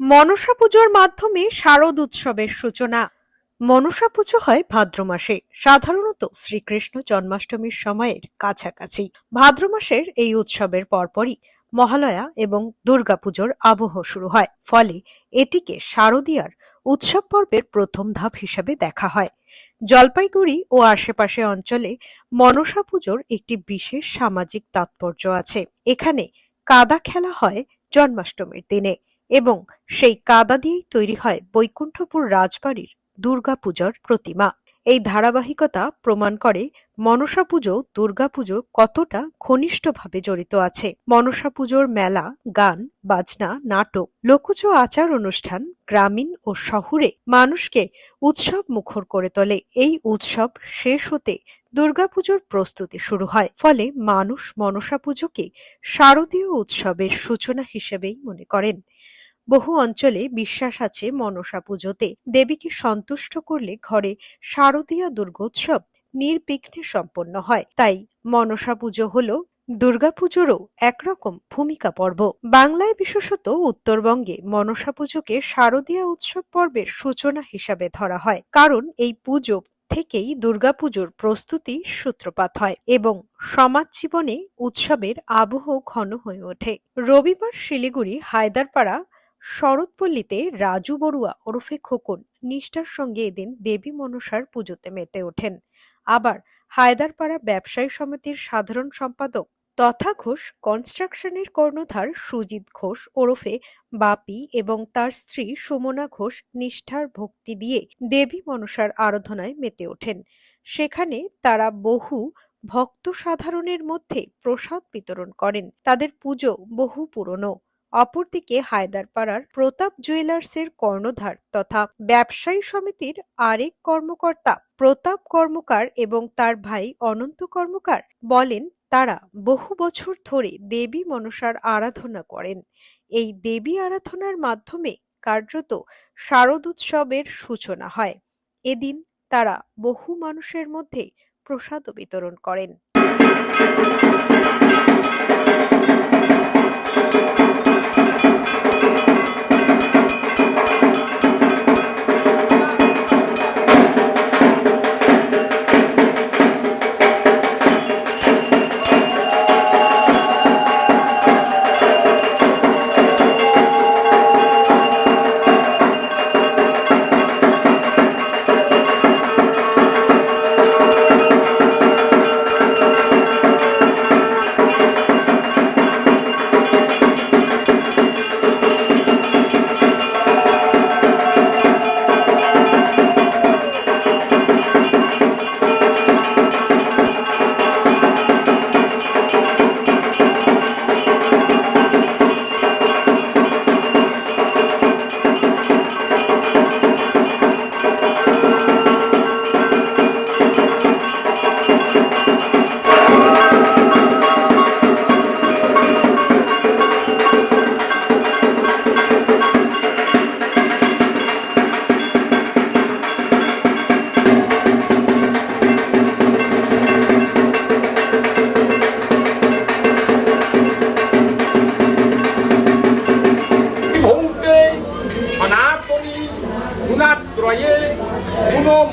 মনসা পুজোর মাধ্যমে শারদ উৎসবের সূচনা। মনসা পুজো হয় ভাদ্র মাসে, সাধারণত শ্রীকৃষ্ণ জন্মাষ্টমীর সময়ের কাছাকাছি। ভাদ্র মাসের এই উৎসবের পরপরই মহালয়া এবং দুর্গাপুজোর আবহ শুরু হয়। ফলে এটিকে শারদীয়ার উৎসব পর্বের প্রথম ধাপ হিসেবে দেখা হয়। জলপাইগুড়ি ও আশেপাশে অঞ্চলে মনসা পুজোর একটি বিশেষ সামাজিক তাৎপর্য আছে। এখানে কাদা খেলা হয় জন্মাষ্টমীর দিনে। এবং সেই কাদা দিয়েই তৈরি হয় বৈকুণ্ঠপুর রাজবাড়ির দুর্গাপূজার প্রতিমা। এই ধারাবাহিকতা প্রমাণ করে মনসা পুজো দুর্গাপুজো কতটা ঘনিষ্ঠভাবে জড়িত আছে। মনসা পুজোর মেলা, গান, বাজনা, নাটক, লোকজ আচার অনুষ্ঠান গ্রামীণ ও শহুরে মানুষকে উৎসব মুখর করে তোলে। এই উৎসব শেষ হতে দুর্গাপুজোর প্রস্তুতি শুরু হয়। ফলে মানুষ মনসা পুজোকে শারদীয় উৎসবের সূচনা হিসেবেই মনে করেন। বহু অঞ্চলে বিশ্বাস আছে মনসা পুজোতে। দেবীকে সন্তুষ্ট করলে ঘরে শারদীয়া দুর্গোৎসব নির্বিঘ্নে সম্পন্ন হয়। তাই মনসা পুজো হলো দুর্গাপুজোরও একরকম ভূমিকা পর্ব। বাংলায় বিশেষত উত্তরবঙ্গে মনসা পুজোকে শারদীয়া উৎসব পর্বের সূচনা হিসাবে ধরা হয়। কারণ এই পুজো থেকেই দুর্গাপুজোর প্রস্তুতি সূত্রপাত হয় এবং সমাজ জীবনে উৎসবের আবহ ঘন হয়ে ওঠে। রবিবার শিলিগুড়ি, হায়দারপাড়া শরৎপল্লীতে রাজু বড়ুয়া ওরফে খোকন নিষ্ঠার সঙ্গে এদিন দেবী মনসার পুজোতে মেতে ওঠেন। আবার হায়দারপাড়া ব্যবসায়ী সমিতির সাধারণ সম্পাদক তথা ঘোষ কনস্ট্রাকশনের কর্ণধার সুজিত ঘোষ ওরফে বাপি এবং তার স্ত্রী সুমনা ঘোষ নিষ্ঠার ভক্তি দিয়ে দেবী মনসার আরাধনায় মেতে ওঠেন। সেখানে তারা বহু ভক্ত সাধারণের মধ্যে প্রসাদ বিতরণ করেন। তাদের পুজো বহু পুরনো। অপরদিকে হায়দারপাড়ার প্রতাপ জুয়েলার্সের কর্ণধার তথা ব্যবসায়ী সমিতির আরেক কর্মকর্তা প্রতাপ কর্মকার এবং তার ভাই অনন্ত কর্মকার বলেন, তারা বহু বছর ধরে দেবী মনসার আরাধনা করেন। এই দেবী আরাধনার মাধ্যমে কার্যত শারদোৎসবের সূচনা হয়। এদিন তারা বহু মানুষের মধ্যে প্রসাদ বিতরণ করেন।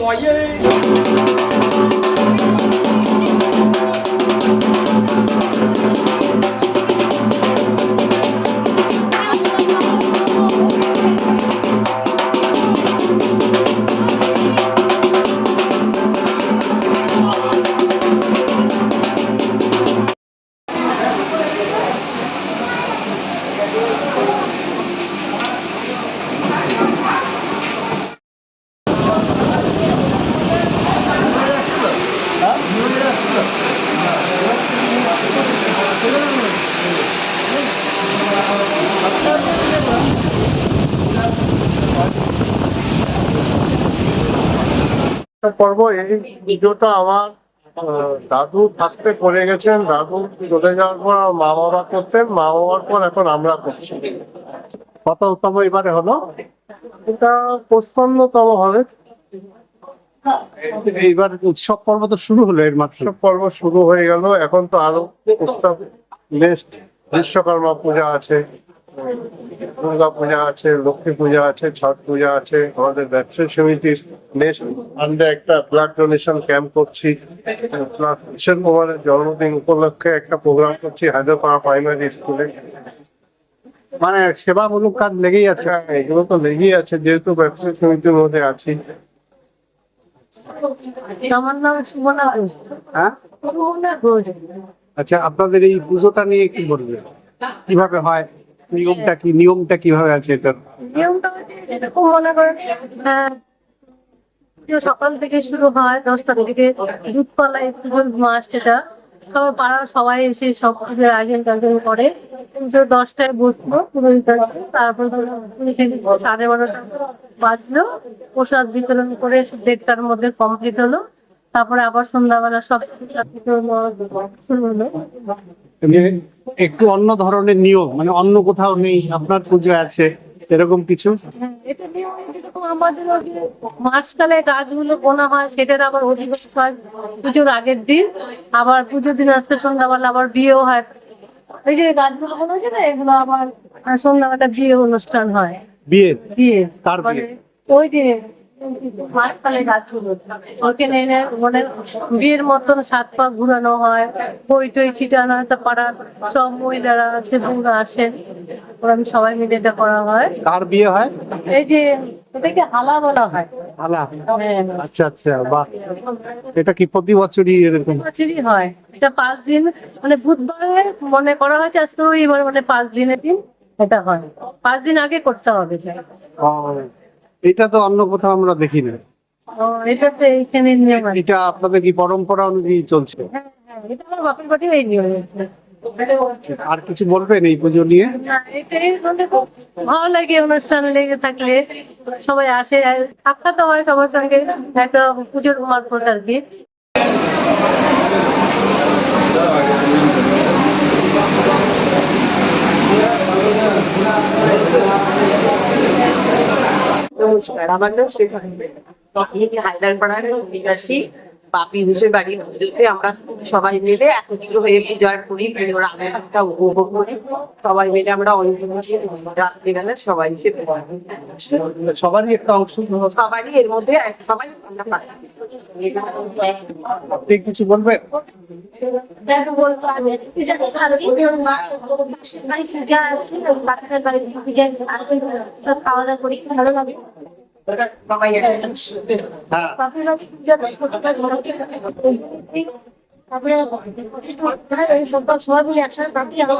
গুণময়ে একটা পর্ব এই পুজোটা আমার দাদু থাকতে করে গেছেন। দাদু চলে যাওয়ার পর মা বাবা করতেন মা বাবার পর এখন আমরা করছি। কততম এবারে হলো? এটা পঁচপান্নতম হবে। এইবার উৎসব পর্ব তো শুরু হলো এর মাত্র। উৎসব পর্ব শুরু হয়ে গেল। এখন তো আরও উৎসব নেক্সট বিশ্বকর্মা পূজা আছে। দুর্গা পূজা আছে লক্ষ্মী পূজা আছে ছট পূজা আছে আমাদের ব্যবসায়ী সমিতির নেক্সট আন্ডে একটা ব্লাড ডোনেশন ক্যাম্প করছি। প্লাস কিশোর কুমারের জন্মদিন উপলক্ষে একটা প্রোগ্রাম করছি হায়দ্রাপাড়া প্রাইমারি স্কুলে মানে সেবামূলক কাজ লেগেই আছে। হ্যাঁ এগুলো তো লেগেই আছে যেহেতু ব্যবসায়ী সমিতির মধ্যে আছি। আমার নাম সুমনা ঘোষ। হ্যাঁ? সুমনা ঘোষ। আচ্ছা আপনাদের এই পুজোটা নিয়ে কি বলবে কীভাবে হয়? নিয়মটা কি নিয়মটা কীভাবে আছে এটা? নিয়মটা হচ্ছে যেরকম মনে করেন সকাল থেকে শুরু হয় দশটার দিকে দুধপালাই পুজোর মাস এটা সবাই পাড়ার সবাই এসে সব পুজোর আয়োজন টায়োজন করে। পুজো দশটায় বসল পুরোহিত আসলো তারপর সাড়ে বারোটা বাজলো প্রসাদ বিতরণ করে দেড়টার মধ্যে কমপ্লিট হলো। তারপরে আবার সন্ধ্যাবেলা সব প্রসাদ বিতরণ শুরু হলো। একটু অন্য ধরনের নিয়ম মানে অন্য কোথাও নেই আপনার পুজো আছে এরকম কিছু? হ্যাঁ, এটা নিয়ম যেরকম আমাদের ওই যে মাসকালে গাছগুলো বোনা হয় সেটার আবার অধিবাস হয় পুজোর আগের দিন আবার পুজোর দিন আসতে সন্ধ্যাবেলা আবার বিয়েও হয়। এই যে গাছগুলো বোনা হয়েছে না এগুলো আবার সন্ধ্যাবেলা বিয়ে অনুষ্ঠান হয়। বিয়ে? বিয়ে। কার মানে ওই যে গাছগুলো। এনে মানে বিয়ের মতন সাত পা ঘুরানো হয় বই টই ছিটানো হয় তা পাড়ার সব মহিলারা আসে আসেন সবাই মিলে এটা করা হয়। কার বিয়ে হয়? এই যে এটাকে হালা বলা হয়। আলা হ্যাঁ। আচ্ছা আচ্ছা বাহ। এটা কি প্রতি বছরই এরকম? বছরই হয়। এটা পাঁচ দিন মানে বুধবারে মনে করা হয়েছে আজকে ওই এবার মানে পাঁচ দিনের দিন এটা হয়। পাঁচ দিন আগে করতে হবে। এটা। তো অন্য কোথাও আমরা দেখি না। এটা তো এইখানে নিয়ম আছে। এটা আপনাদের কি পরম্পরা অনুযায়ী চলছে? হ্যাঁ হ্যাঁ এটা আমার বাপের বাড়িও এই নিয়ম আছে। আর কিছু বলবেন এই পুজো নিয়ে? মানে ভালো লাগে অনুষ্ঠান লেগে থাকলে। সবাই আসে সাক্ষাৎ হয় সবার সঙ্গে একটা পুজোর মারফত আর কি। নমস্কার আমার নাম শেফালি আমি হায়দ্রারপাড়ার নিবাসী পাপি ঘোষের বাড়ির পুজোতে আমরা সবাই মিলে একত্র হয়ে পূজা করি পুজোর আনন্দটা উপভোগ করি। সবাই মিলে আমরা অনেক রাত্রিবেলা সবাই পূজা করি। সবারই একটা অংশ সবারই এর মধ্যে সবাই আমরা পাশে আপনি কিছু বলবেন? বলব আমি। পূজাতে বাড়ি পূজা আসছে বাচ্চার বাড়ি পূজা খাওয়া দাওয়া করি ভালো তারপরে সবাই মিলে একসাথে থাকি আমার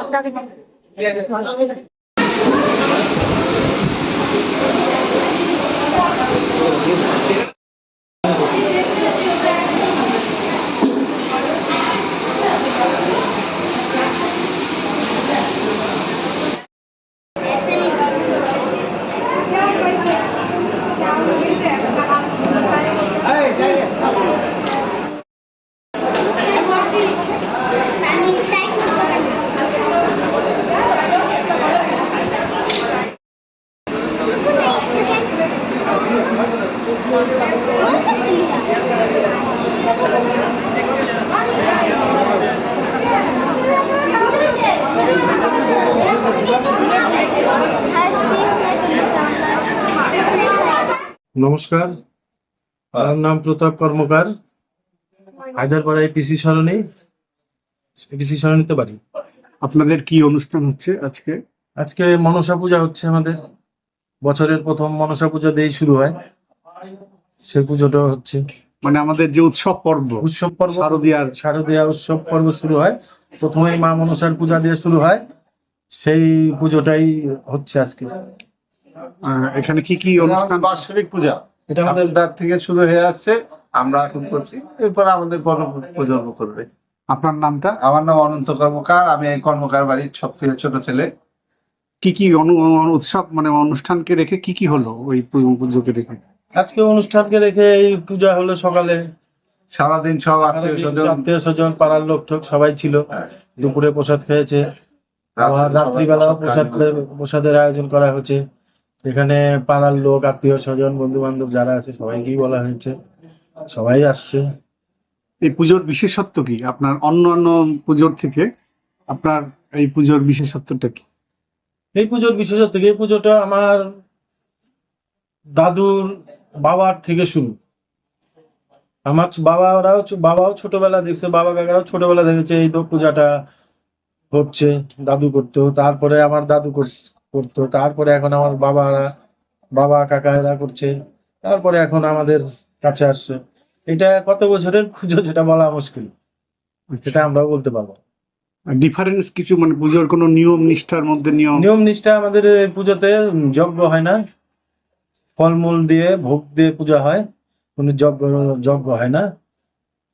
নমস্কার। আমার নাম প্রতাপ কর্মকার। হায়দ্রারপাড়া এপিসি সরণি। এপিসি সরণিতে বাড়ি। আপনাদের কি অনুষ্ঠান হচ্ছে আজকে? আজকে মনসা পূজা হচ্ছে আমাদের। বছরের প্রথম মনসা পূজা দিয়েই শুরু হয়। সেই পুজোটা হচ্ছে মানে আমাদের যে উৎসব পর্ব উৎসব পর্ব শারদীয়ার শারদীয়া উৎসব পর্ব শুরু হয়। প্রথমেই মা মনসার পূজা দিয়ে শুরু হয়। সেই পুজোটাই হচ্ছে আজকে। আহ, এখানে কি কি অনুষ্ঠান? বাৎসরিক পূজা। এটা আমাদের ঠাকুরদার থেকে শুরু হয়ে আসছে আমরা এখন করছি। এরপর আমাদের প্রজন্ম করবে। আপনার নামটা? আমার নাম অনন্ত কর্মকার আমি এই কর্মকার বাড়ির সব থেকে ছোট ছেলে। কি কি অনু- অনু- উৎসব মানে অনুষ্ঠানকে রেখে কি কি হলো ওই পুজোকে রেখে? আজকে অনুষ্ঠানকে রেখে এই পূজা হলো সকালে। সারাদিন সব আত্মীয় স্বজন। আত্মীয় স্বজন পাড়ার লোক ঠোক সবাই ছিল। দুপুরে প্রসাদ খেয়েছে। আবার রাত্রিবেলাও প্রসাদ প্রসাদের আয়োজন করা হয়েছে এখানে পাড়ার লোক আত্মীয় স্বজন বন্ধু বান্ধব যারা আছে সবাইকেই বলা হয়েছে। সবাই আসছে। এই পুজোর বিশেষত্ব কি? আপনার অন্য অন্য পুজোর থেকে আপনার এই পুজোর বিশেষত্বটা কি? এই পুজোর বিশেষত্ব কি, এই পুজোটা আমার দাদুর বাবার থেকে শুরু। আমার বাবারাও বাবাও ছোটবেলা দেখছে বাবা কাকারাও ছোটবেলা দেখেছে এই পূজাটা হচ্ছে দাদু করতো তারপরে আমার দাদু করতো তারপরে এখন আমার বাবারা বাবা কাকা এরা করছে তারপরে এখন আমাদের কাছে আসছে। এটা কত বছরের পুজো যেটা বলা মুশকিল সেটা আমরাও বলতে পারব। ডিফারেন্স কিছু মানে পুজোর কোনো নিয়ম নিষ্ঠার মধ্যে নিয়ম? নিয়ম নিষ্ঠা আমাদের পুজোতে যজ্ঞ হয় না। ফলমূল দিয়ে ভোগ দিয়ে পূজা হয়। কোনো যজ্ঞ যজ্ঞ হয় না।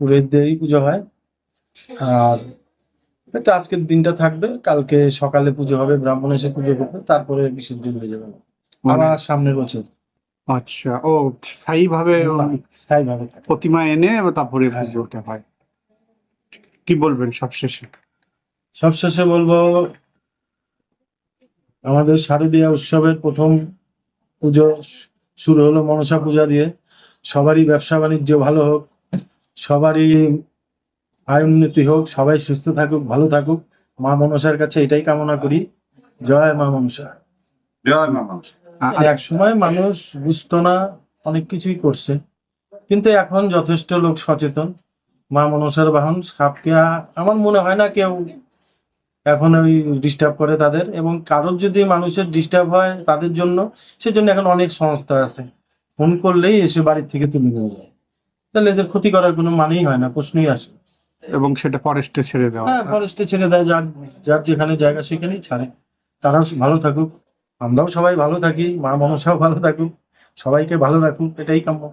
পুরোহিত দিয়েই পুজো হয়। আর এটা আজকের দিনটা থাকবে। কালকে সকালে পুজো হবে ব্রাহ্মণ এসে পুজো করবে তারপরে বিসর্জন হয়ে যাবে। মানে আবার সামনের বছর। আচ্ছা ও স্থায়ী ভাবে স্থায়ী ভাবে প্রতিমা এনে তারপরে হ্যাঁ। পুজোটা হয়। কি বলবেন সবশেষে? সবশেষে বলব আমাদের শারদীয়া উৎসবের প্রথম পুজো শুরু হলো মনসা পূজা দিয়ে। সবারই ব্যবসা বাণিজ্য ভালো হোক সবারই আয় উন্নতি হোক সবাই সুস্থ থাকুক ভালো থাকুক। মা মনসার কাছে এটাই কামনা করি। জয় মা মনসা। জয় মা মনসা। এক সময় মানুষ বুঝতো না অনেক কিছুই করছে। কিন্তু এখন যথেষ্ট লোক সচেতন। মা মনসার বাহন সাপকে আমার মনে হয় না কেউ এখন ওই ডিস্টার্ব করে তাদের এবং কারোর যদি মানুষের ডিস্টার্ব হয় তাদের জন্য সেজন্য এখন অনেক সংস্থা আছে। ফোন করলেই এসে বাড়ির থেকে তুলে নিয়ে যায়। তাহলে এদের ক্ষতি করার কোনো মানেই হয় না প্রশ্নই আসে। এবং সেটা ফরেস্টে ছেড়ে দেওয়া হ্যাঁ ফরেস্টে ছেড়ে দেয় যার যার যেখানে জায়গা সেখানেই ছাড়ে। তারাও ভালো থাকুক। আমরাও সবাই ভালো থাকি মা মনসাও ভালো থাকুক সবাইকে ভালো রাখুক এটাই কাম্য।